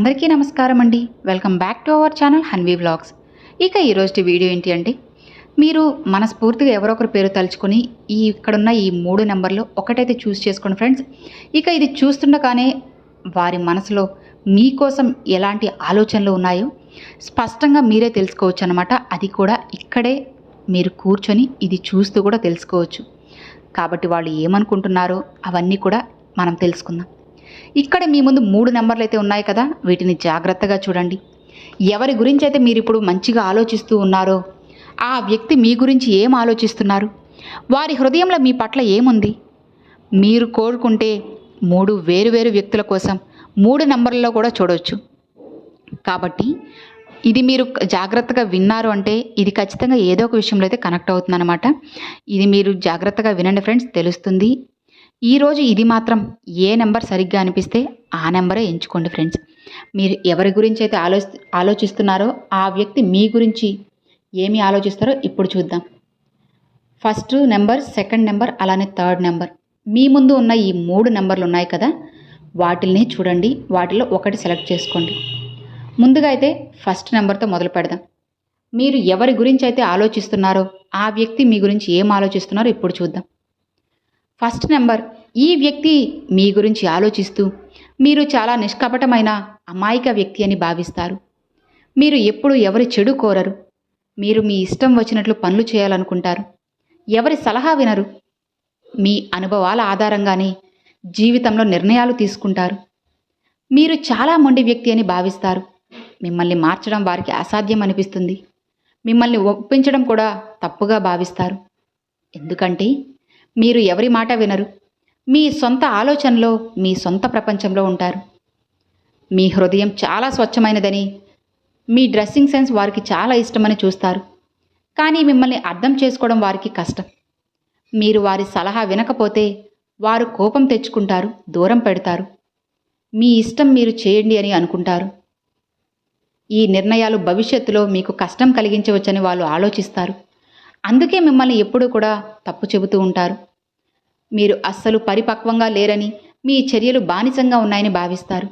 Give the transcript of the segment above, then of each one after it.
అందరికీ నమస్కారం అండి. Welcome back to our channel Hanvi vlogs. ఇక ఈరోజు వీడియో ఏంటి అంటే మీరు మనస్ఫూర్తిగా ఎవరో ఒకరి పేరు తలుచుకొని ఈ ఇక్కడున్న ఈ మూడు నెంబర్లు ఒకటైతే చూస్ చేసుకోండి ఫ్రెండ్స్. ఇక ఇది చూస్తుండగానే వారి మనసులో మీకోసం ఎలాంటి ఆలోచనలు ఉన్నాయో స్పష్టంగా మీరే తెలుసుకోవచ్చు అనమాట అది కూడా ఇక్కడే మీరు కూర్చొని ఇది చూస్తూ కూడా తెలుసుకోవచ్చు. కాబట్టి వాళ్ళు ఏమనుకుంటున్నారో అవన్నీ కూడా మనం తెలుసుకుందాం. ఇక్కడ మీ ముందు మూడు నెంబర్లు అయితే ఉన్నాయి కదా వీటిని జాగ్రత్తగా చూడండి. ఎవరి గురించి అయితే మీరు ఇప్పుడు మంచిగా ఆలోచిస్తూ ఉన్నారో ఆ వ్యక్తి మీ గురించి ఏం ఆలోచిస్తున్నారు? వారి హృదయంలో మీ పట్ల ఏముంది? మీరు కోరుకుంటే మూడు వేరువేరు వ్యక్తుల కోసం మూడు నెంబర్లలో కూడా చూడవచ్చు కాబట్టి ఇది మీరు జాగ్రత్తగా విన్నారు అంటే ఇది ఖచ్చితంగా ఏదో ఒక విషయంలో అయితే కనెక్ట్ అవుతుందన్నమాట. ఇది మీరు జాగ్రత్తగా వినండి ఫ్రెండ్స్ తెలుస్తుంది. ఈరోజు ఇది మాత్రం ఏ నెంబర్ సరిగ్గా అనిపిస్తే ఆ నెంబరే ఎంచుకోండి ఫ్రెండ్స్. మీరు ఎవరి గురించి అయితే ఆలో ఆలోచిస్తున్నారో ఆ వ్యక్తి మీ గురించి ఏమి ఆలోచిస్తారో ఇప్పుడు చూద్దాం. ఫస్ట్ నెంబర్ సెకండ్ నెంబర్ అలానే థర్డ్ నెంబర్. మీ ముందు ఉన్న ఈ మూడు నెంబర్లు ఉన్నాయి కదా వాటిల్ని చూడండి వాటిలో ఒకటి సెలెక్ట్ చేసుకోండి. ముందుగా అయితే ఫస్ట్ నెంబర్తో మొదలు పెడదాం. మీరు ఎవరి గురించి అయితే ఆలోచిస్తున్నారో ఆ వ్యక్తి మీ గురించి ఏం ఆలోచిస్తున్నారో ఇప్పుడు చూద్దాం. ఫస్ట్ నెంబర్ ఈ వ్యక్తి మీ గురించి ఆలోచిస్తూ మీరు చాలా నిష్కపటమైన అమాయక వ్యక్తి అని భావిస్తారు. మీరు ఎప్పుడు ఎవరి చెడు కోరరు. మీరు మీ ఇష్టం వచ్చినట్లు పనులు చేయాలనుకుంటారు. ఎవరి సలహా వినరు. మీ అనుభవాల ఆధారంగానే జీవితంలో నిర్ణయాలు తీసుకుంటారు. మీరు చాలా మొండి వ్యక్తి అని భావిస్తారు. మిమ్మల్ని మార్చడం వారికి అసాధ్యం అనిపిస్తుంది. మిమ్మల్ని ఒప్పించడం కూడా తప్పుగా భావిస్తారు. ఎందుకంటే మీరు ఎవరి మాట వినరు. మీ సొంత ఆలోచనలో మీ సొంత ప్రపంచంలో ఉంటారు. మీ హృదయం చాలా స్వచ్ఛమైనదని మీ డ్రెస్సింగ్ సెన్స్ వారికి చాలా ఇష్టమని చూస్తారు. కానీ మిమ్మల్ని అర్థం చేసుకోవడం వారికి కష్టం. మీరు వారి సలహా వినకపోతే వారు కోపం తెచ్చుకుంటారు దూరం పెడతారు. మీ ఇష్టం మీరు చేయండి అని అనుకుంటారు. ఈ నిర్ణయాలు భవిష్యత్తులో మీకు కష్టం కలిగించవచ్చని వాళ్ళు ఆలోచిస్తారు. అందుకే మిమ్మల్ని ఎప్పుడూ కూడా తప్పు చెబుతూ ఉంటారు. మీరు అస్సలు పరిపక్వంగా లేరని మీ చర్యలు బానిసంగా ఉన్నాయని భావిస్తారు.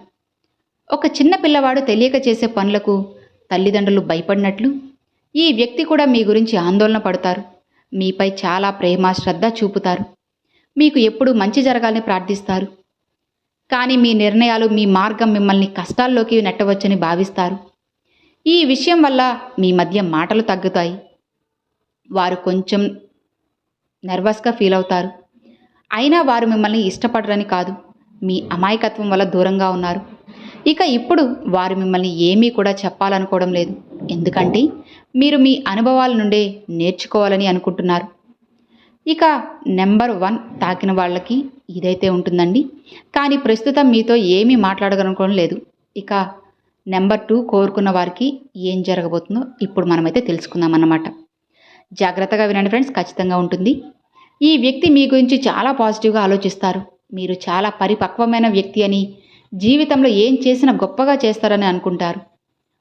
ఒక చిన్న పిల్లవాడు తెలియక చేసే పనులకు తల్లిదండ్రులు భయపడినట్లు ఈ వ్యక్తి కూడా మీ గురించి ఆందోళన పడతారు. మీపై చాలా ప్రేమ శ్రద్ధ చూపుతారు. మీకు ఎప్పుడూ మంచి జరగాలని ప్రార్థిస్తారు. కానీ మీ నిర్ణయాలు మీ మార్గం మిమ్మల్ని కష్టాల్లోకి నెట్టవచ్చని భావిస్తారు. ఈ విషయం వల్ల మీ మధ్య మాటలు తగ్గుతాయి. వారు కొంచెం నర్వస్గా ఫీల్ అవుతారు. అయినా వారు మిమ్మల్ని ఇష్టపడరని కాదు. మీ అమాయకత్వం వల్ల దూరంగా ఉన్నారు. ఇక ఇప్పుడు వారు మిమ్మల్ని ఏమీ కూడా చెప్పాలనుకోవడం లేదు. ఎందుకంటే మీరు మీ అనుభవాల నుండే నేర్చుకోవాలని అనుకుంటున్నారు. ఇక నెంబర్ వన్ తాకిన వాళ్ళకి ఇదైతే ఉంటుందండి. కానీ ప్రస్తుతం మీతో ఏమీ మాట్లాడగలనుకోవడం లేదు. ఇక నెంబర్ టూ కోరుకున్న వారికి ఏం జరగబోతుందో ఇప్పుడు మనమైతే తెలుసుకుందాం అన్నమాట జాగ్రత్తగా వినండి ఫ్రెండ్స్ ఖచ్చితంగా ఉంటుంది. ఈ వ్యక్తి మీ గురించి చాలా పాజిటివ్గా ఆలోచిస్తారు. మీరు చాలా పరిపక్వమైన వ్యక్తి అని జీవితంలో ఏం చేసినా గొప్పగా చేస్తారని అనుకుంటారు.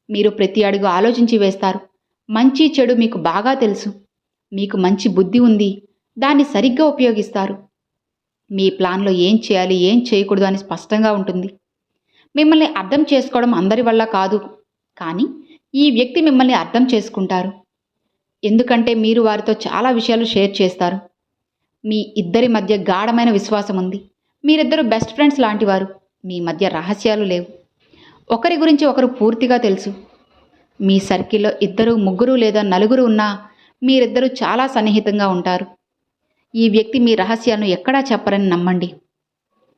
మీరు ప్రతి అడుగు ఆలోచించి వేస్తారు. మంచి చెడు మీకు బాగా తెలుసు. మీకు మంచి బుద్ధి ఉంది. దాన్ని సరిగ్గా ఉపయోగిస్తారు. మీ ప్లాన్లో ఏం చేయాలి ఏం చేయకూడదు అని స్పష్టంగా ఉంటుంది. మిమ్మల్ని అర్థం చేసుకోవడం అందరి వల్ల కాదు. కానీ ఈ వ్యక్తి మిమ్మల్ని అర్థం చేసుకుంటారు. ఎందుకంటే మీరు వారితో చాలా విషయాలు షేర్ చేస్తారు. మీ ఇద్దరి మధ్య గాఢమైన విశ్వాసం ఉంది. మీరిద్దరు బెస్ట్ ఫ్రెండ్స్ లాంటివారు. మీ మధ్య రహస్యాలు లేవు. ఒకరి గురించి ఒకరు పూర్తిగా తెలుసు. మీ సర్కిల్లో ఇద్దరు ముగ్గురు లేదా నలుగురు ఉన్నా మీరిద్దరూ చాలా సన్నిహితంగా ఉంటారు. ఈ వ్యక్తి మీ రహస్యాలను ఎక్కడా చెప్పరని నమ్మండి.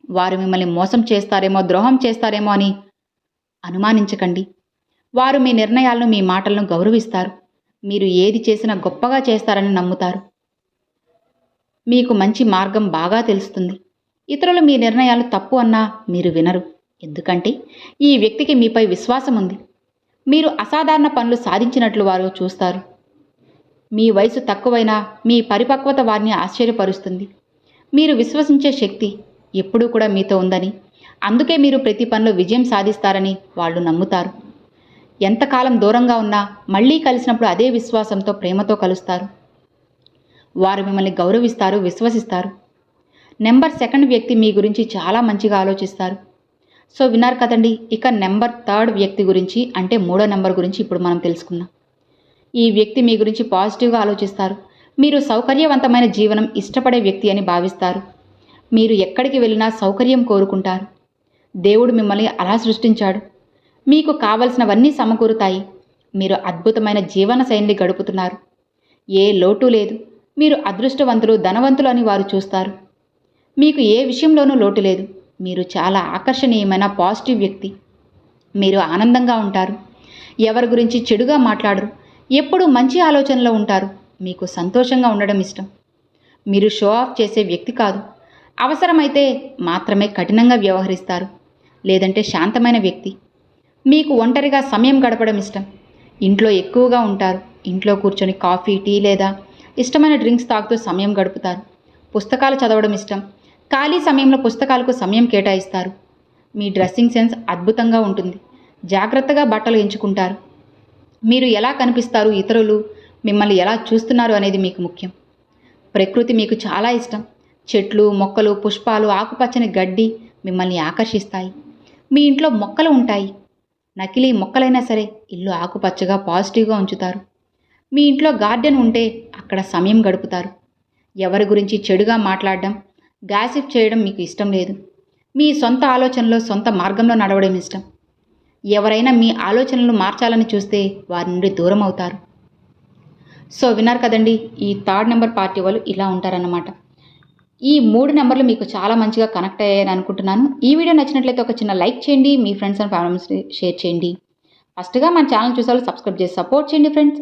వారు మిమ్మల్ని మోసం చేస్తారేమో ద్రోహం చేస్తారేమో అని అనుమానించకండి. వారు మీ నిర్ణయాలను మీ మాటలను గౌరవిస్తారు. మీరు ఏది చేసినా గొప్పగా చేస్తారని నమ్ముతారు. మీకు మంచి మార్గం బాగా తెలుస్తుంది. ఇతరులు మీ నిర్ణయాలు తప్పు అన్నా మీరు వినరు. ఎందుకంటే ఈ వ్యక్తికి మీపై విశ్వాసం ఉంది. మీరు అసాధారణ పనులు సాధించినట్లు వారు చూస్తారు. మీ వయసు తక్కువైనా మీ పరిపక్వత వారిని ఆశ్చర్యపరుస్తుంది. మీరు విశ్వసించే శక్తి ఎప్పుడూ కూడా మీతో ఉందని అందుకే మీరు ప్రతి పనిలో విజయం సాధిస్తారని వాళ్ళు నమ్ముతారు. ఎంతకాలం దూరంగా ఉన్నా మళ్ళీ కలిసినప్పుడు అదే విశ్వాసంతో ప్రేమతో కలుస్తారు. వారు మిమ్మల్ని గౌరవిస్తారు విశ్వసిస్తారు. నెంబర్ సెకండ్ వ్యక్తి మీ గురించి చాలా మంచిగా ఆలోచిస్తారు. సో విన్నారు కదండి ఇక నెంబర్ థర్డ్ వ్యక్తి గురించి అంటే మూడో నెంబర్ గురించి ఇప్పుడు మనం తెలుసుకుందాం. ఈ వ్యక్తి మీ గురించి పాజిటివ్గా ఆలోచిస్తారు. మీరు సౌకర్యవంతమైన జీవనం ఇష్టపడే వ్యక్తి అని భావిస్తారు. మీరు ఎక్కడికి వెళ్ళినా సౌకర్యం కోరుకుంటారు. దేవుడు మిమ్మల్ని అలా సృష్టించాడు. మీకు కావలసినవన్నీ సమకూరుతాయి. మీరు అద్భుతమైన జీవన శైలిని గడుపుతున్నారు. ఏ లోటు లేదు. మీరు అదృష్టవంతులు ధనవంతులు అని వారు చూస్తారు. మీకు ఏ విషయంలోనూ లోటు లేదు. మీరు చాలా ఆకర్షణీయమైన పాజిటివ్ వ్యక్తి. మీరు ఆనందంగా ఉంటారు. ఎవరి గురించి చెడుగా మాట్లాడరు. ఎప్పుడూ మంచి ఆలోచనలో ఉంటారు. మీకు సంతోషంగా ఉండడం ఇష్టం. మీరు షో ఆఫ్ చేసే వ్యక్తి కాదు. అవసరమైతే మాత్రమే కఠినంగా వ్యవహరిస్తారు. లేదంటే శాంతమైన వ్యక్తి. మీకు ఒంటరిగా సమయం గడపడం ఇష్టం. ఇంట్లో ఎక్కువగా ఉంటారు. ఇంట్లో కూర్చొని కాఫీ టీ లేదా ఇష్టమైన డ్రింక్స్ తాగుతూ సమయం గడుపుతారు. పుస్తకాలు చదవడం ఇష్టం. ఖాళీ సమయంలో పుస్తకాలకు సమయం కేటాయిస్తారు. మీ డ్రెస్సింగ్ సెన్స్ అద్భుతంగా ఉంటుంది. జాగ్రత్తగా బట్టలు ఎంచుకుంటారు. మీరు ఎలా కనిపిస్తారు? ఇతరులు మిమ్మల్ని ఎలా చూస్తున్నారు అనేది మీకు ముఖ్యం. ప్రకృతి మీకు చాలా ఇష్టం. చెట్లు మొక్కలు పుష్పాలు ఆకుపచ్చని గడ్డి మిమ్మల్ని ఆకర్షిస్తాయి. మీ ఇంట్లో మొక్కలు ఉంటాయి. నకిలీ మొక్కలైనా సరే ఇల్లు ఆకుపచ్చగా పాజిటివ్గా ఉంచుతారు. మీ ఇంట్లో గార్డెన్ ఉంటే అక్కడ సమయం గడుపుతారు. ఎవరి గురించి చెడుగా మాట్లాడడం గాసిప్ చేయడం మీకు ఇష్టం లేదు. మీ సొంత ఆలోచనలో సొంత మార్గంలో నడవడం ఇష్టం. ఎవరైనా మీ ఆలోచనలు మార్చాలని చూస్తే వారి నుండి దూరం అవుతారు. సో విన్నారు కదండి ఈ థర్డ్ నెంబర్ పార్టీ వాళ్ళు ఇలా ఉంటారన్నమాట. ఈ మూడు నెంబర్లు మీకు చాలా మంచిగా కనెక్ట్ అయ్యాయని అనుకుంటున్నాను. ఈ వీడియో నచ్చినట్లయితే ఒక చిన్న లైక్ చేయండి మీ ఫ్రెండ్స్ అండ్ ఫ్యామిలీస్ షేర్ చేయండి. ఫస్ట్గా మన ఛానల్ చూసే వాళ్ళు సబ్స్క్రైబ్ చేసి సపోర్ట్ చేయండి ఫ్రెండ్స్.